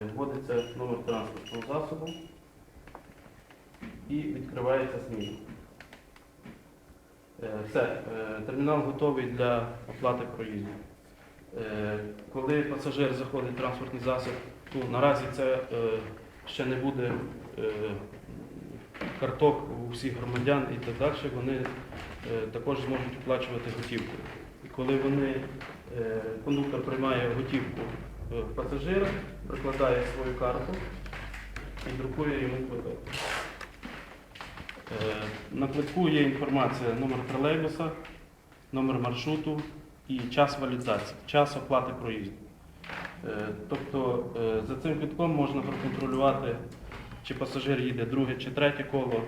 Вводиться номер транспортного засобу і відкривається СМІ. Е, Все, е, термінал готовий для оплати проїзду. Е, Коли пасажир заходить в транспортний засіб, ну, наразі це ще не буде карток у всіх громадян і так далі, вони також зможуть оплачувати готівкою. І коли вони, кондуктор приймає готівку пасажира, прикладає свою карту і друкує йому квиток. Е, На квитку є інформація номер тролейбуса, номер маршруту і час валідації, час оплати проїзду. Е, Тобто е, за цим квитком можна проконтролювати, чи пасажир їде друге чи третє коло,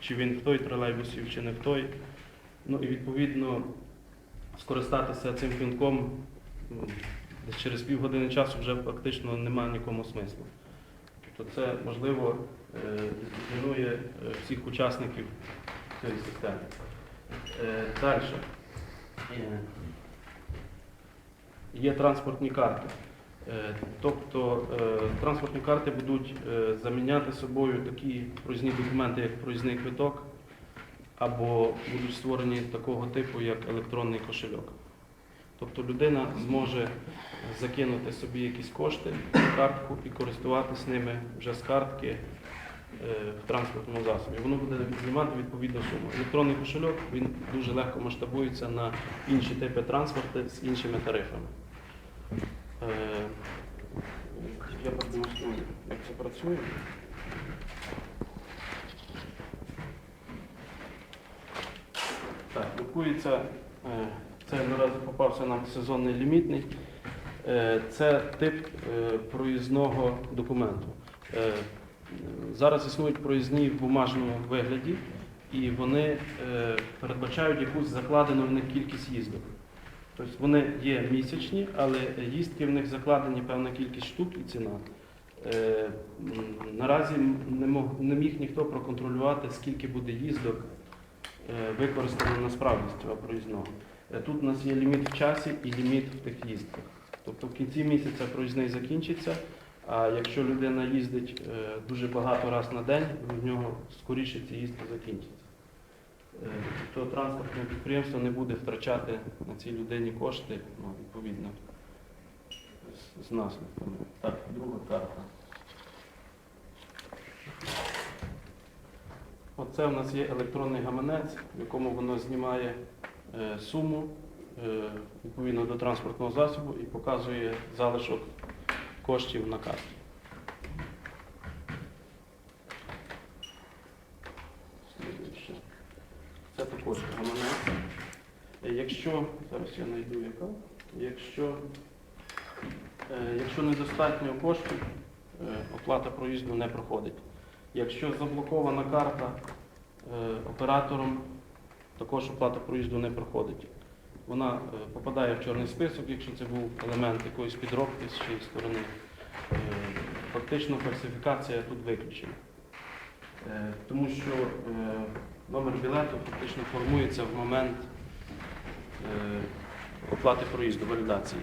чи він в той тролейбус сів, чи не в той. Ну і відповідно скористатися цим квитком десь через півгодини часу вже фактично немає нікому смислу. Тобто це можливо е, дисциплінує е, всіх учасників цієї системи. Далі. Є транспортні карти. Е, Тобто е, транспортні карти будуть е, заміняти собою такі проїзні документи, як проїзний квиток, або будуть створені такого типу, як електронний кошельок. Тобто людина зможе закинути собі якісь кошти в картку і користуватися ними вже з картки е, в транспортному засобі. Воно буде знімати відповідну суму. Електронний кошельок він дуже легко масштабується на інші типи транспорту з іншими тарифами. Е, Я продемонструю, як це працює. Так, друкується, е, це наразі попався нам сезонний лімітний. Е, Це тип е, проїзного документу. Е, Зараз існують проїзні в бумажному вигляді, і вони передбачають якусь закладену в них кількість їздок. Тобто вони є місячні, але їздки в них закладені певна кількість штук і ціна. Наразі не міг ніхто проконтролювати, скільки буде їздок використано насправді цього проїзного. Е, Тут у нас є ліміт в часі і ліміт в тих їздках. Тобто в кінці місяця проїзний закінчиться, а якщо людина їздить е, дуже багато разів на день, в нього скоріше ці їздки закінчаться. Е, То транспортне підприємство не буде втрачати на цій людині кошти, ну, відповідно, з, наслідками. Так, друга карта. Оце у нас є електронний гаманець, в якому воно знімає суму е, відповідно до транспортного засобу і показує залишок коштів на карті. Це також гаманець. Е, Якщо, зараз я знайду яка, якщо, е, якщо недостатньо коштів, е, оплата проїзду не проходить. Якщо заблокована карта е, оператором, також оплата проїзду не проходить. Вона е, попадає в чорний список, якщо це був елемент якоїсь підробки з чиєї сторони. Е, Фактично фальсифікація тут виключена. Е, Тому що номер білету фактично формується в момент оплати проїзду, валідації.